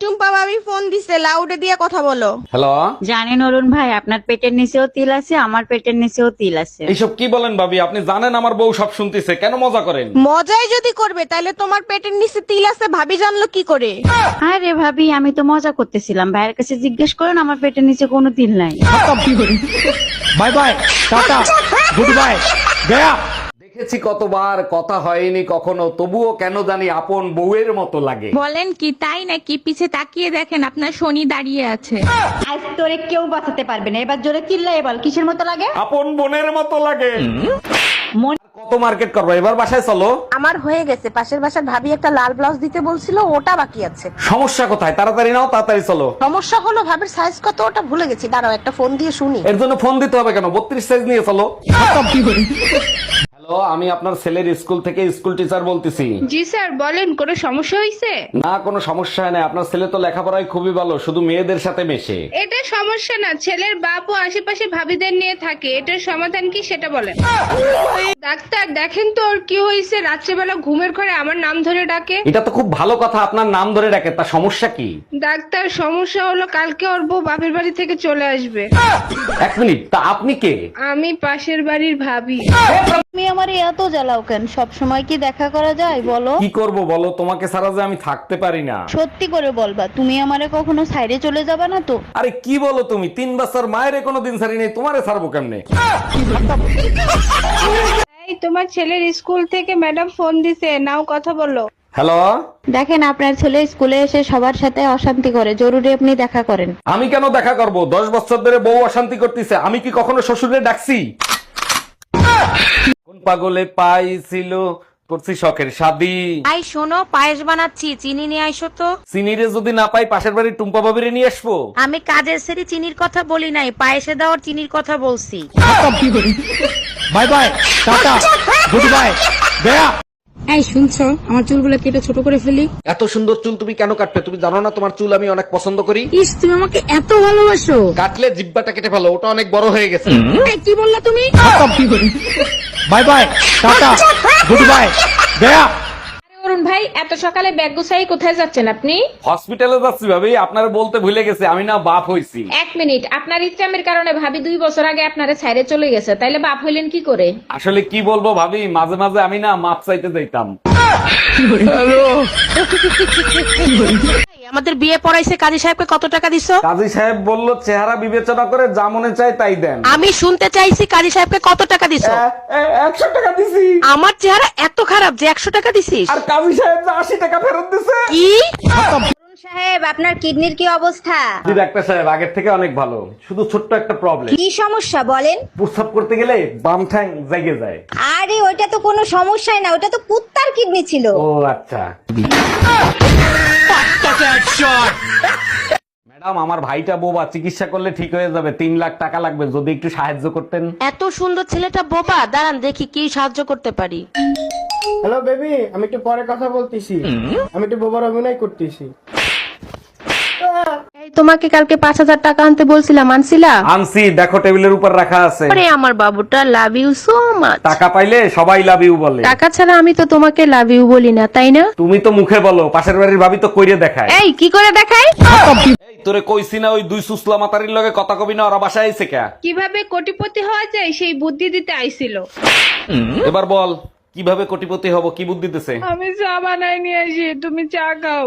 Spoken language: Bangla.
টুম্পা ভাবি ফোন দিছে লাউডে দিয়ে কথা বলো। হ্যালো? জানেন অরুণ ভাই আপনার পেটের নিচেও তিল আছে আমার পেটের নিচেও তিল আছে। এইসব কি বলেন ভাবি? আপনি জানেন আমার বউ সব শুনতেছে কেন মজা করেন? মজাই যদি করবে তাহলে তোমার পেটের নিচে তিল আছে ভাবি জানলো কি করে? আরে ভাবি আমি তো মজা করতেছিলাম। ভাইয়ের কাছে জিজ্ঞেস করেন আমার পেটের নিচে কোনো তিল নাই। Bye bye tata good bye. Gaya দেখেছি কতবার কথা হয়নি কখনো তবুও কেন জানি আপন বউয়ের মতো লাগে। বলেন কি তাই নাকি পিছে তাকিয়ে দেখেন আপনার শনি দাঁড়িয়ে আছে? আজ তোরে কেউ বাঁচাতে পারবে না এবার জোরে চিল্লাই বল কিসের মতো লাগে? আপন বোনের মতো লাগে। কত মার্কেট করব? এবার বাসায় চলো। আমার হয়ে গেছে পাশের বাসার ভাবি একটা লাল ব্লাউজ দিতে বলছিল ওটা বাকি আছে। সমস্যা কোথায়? তাড়াতাড়ি নাও তাড়াতাড়ি চলো। সমস্যা হলো ভাবির সাইজ কত ওটা ভুলে গেছি। দাঁড়াও একটা ফোন দিয়ে শুনি। এর জন্য ফোন দিতে হবে কেন? বত্রিশ সাইজ নিয়ে চলো। হ্যালো আমি আপনার ছেলের স্কুল থেকে স্কুল টিচার বলতেছি। জি স্যার বলেন কোনো সমস্যা হয়েছে না কোনো সমস্যা নাই। আপনার ছেলে তো লেখাপড়ায় খুবই ভালো শুধু মেয়েদের সাথে মেশে। এটা সমস্যা না ছেলের বাপ ও আশেপাশে ভাবিদের নিয়ে থাকে। এটার সমাধান কি সেটা বলেন। ডাক্তার দেখেন তো ওর কি হয়েছে রাত্রেবেলা ঘুমের ঘরে আমার নাম ধরে ডাকে। এটা তো খুব ভালো কথা আপনার নাম ধরে ডাকে তা সমস্যা কি? ডাক্তার সমস্যা হলো কালকে ওর বউ বাপের বাড়ি থেকে চলে আসবে। এক মিনিট তা আপনি কে? আমি পাশের বাড়ির ভাবি। তুমি আমার এত জ্বালাও কেন? সব সময় কি দেখা করা যায় বলো? কি করব বলো? তোমাকে ছাড়া যে আমি থাকতে পারি না। সত্যি করে বলবা তুমি আমারে কখনো সাইডে চলে যাবা না তো? আরে কি বলো তুমি? তিন বছর মায়ের কোনো দিন ছাড়ি নেই তোমারে ছাড়বো কেমনে? এই তোমার ছেলের স্কুল থেকে ম্যাডাম ফোন দিছে নাও কথা বলো। হ্যালো? দেখেন আপনার ছেলে স্কুলে এসে সবার সাথে অশান্তি করে জরুরি আপনি দেখা করেন। আমি কেন দেখা করব? দশ বছর ধরে বউ অশান্তি করতেছে আমি কি কখনো শ্বশুরে ডাকছি? পাগলে পাইছিল। করছি শখের শাদি আই শোনো পায়েস বানাচ্ছি চিনি নিয়ে আইসো তো। সিনিরে যদি না পাই পাশের বাড়ির টুম্পা বাবিরে নিয়ে আসব। আমি কাজের সেরি চিনির কথা বলি নাই পায়েসে দেওয়ার চিনির কথা বলছি। Bye bye tata good bye Gaya এই শুনছো? আমার চুলগুলো কেটে ছোট করে ফেলি। এত সুন্দর চুল তুমি কেন কাটবে? তুমি জানো না তোমার চুল আমি অনেক পছন্দ করি? ইস তুমি আমাকে এত ভালোবাসো। কাটলে জিব্বাটা কেটে ফেলো ওটা অনেক বড় হয়ে গেছে। এই, কি বললা তুমি? Bye bye tata good bye. Gaya Arun ভাই এত সকালে ব্যাগ গুছাই কোথায় যাচ্ছেন আপনি? হসপিটালে যাচ্ছি ভাবি আপনার বলতে ভুলে গেছে আমি না বাপ হইছি। এক মিনিট আপনার ইচ্ছামের কারণে ভাবি দুই বছর আগে আপনারে ছাইরে চলে গেছে তাইলে বাপ হইলেন কি করে? আসলে কি বলব ভাবি মাঝে মাঝে আমি না মাপ চাইতে যাইতাম। আমাদের বিয়ে পড়াইছে কাজী সাহেবকে কত টাকা দিছো? কাজী সাহেব বলল চেহারা বিবেচনা করে যা মনে চায় তাই দেন। আমি শুনতে চাইছি কাজী সাহেবকে কত টাকা দিছো? একশো টাকা দিছি। আমার চেহারা এত খারাপ যে একশো টাকা দিছিস। আর কাজী সাহেব যে আশি টাকা ফেরত দিছে। কি? সাহেব আপনার কিডনির কি অবস্থা? জি ডাক্তার সাহেব আগের থেকে অনেক ভালো। শুধু ছোট্ট একটা প্রবলেম কি সমস্যা বলেন? প্রস্রাব করতে গেলে বাম ঠ্যাং জেগে যায়। আরে ওইটা তো কোনো সমস্যাই না ওটা তো কুত্তার কিডনি ছিল। ও আচ্ছা। ম্যাডাম আমার ভাইটা বোবা চিকিৎসা করলে ঠিক হয়ে যাবে। তিন লাখ টাকা লাগবে যদি একটু সাহায্য করতেন। এত সুন্দর ছেলেটা বোবা দাঁড়ান দেখি কি সাহায্য করতে পারি। হ্যালো বেবি আমি একটু পরে কথা বলতেছি। আমি একটু বোবার অভিনয় করতেছি। তোমাকে কালকে পাঁচ হাজার টাকা আনতে বলছিলাম আনছিলা? আনসি দেখো টেবিলের উপর রাখা আছে। আরে আমার বাবুটা লাভ ইউ সো মাচ টাকা পাইলে সবাই লাভ ইউ বলে। টাকা ছাড়া আমি তো তোমাকে লাভ ইউ বলি না তাই না? তুমি তো মুখে বলো পাশের বাড়ির ভাবি তো কইরে দেখায়। এই কি করে দেখাই এই তোরে কইছি না ওই দুই সুসলা মাতারির লগে কথা কবি না ওরা বাসায় আইছে কে? কীভাবে কোটিপতি হওয়া যায় সেই বুদ্ধি দিতে আইছিল। এবার বল কীভাবে কোটিপতি হব কি বুদ্ধি দিতেছে? আমি চা বানাই নিয়ে আসি তুমি চা খাও।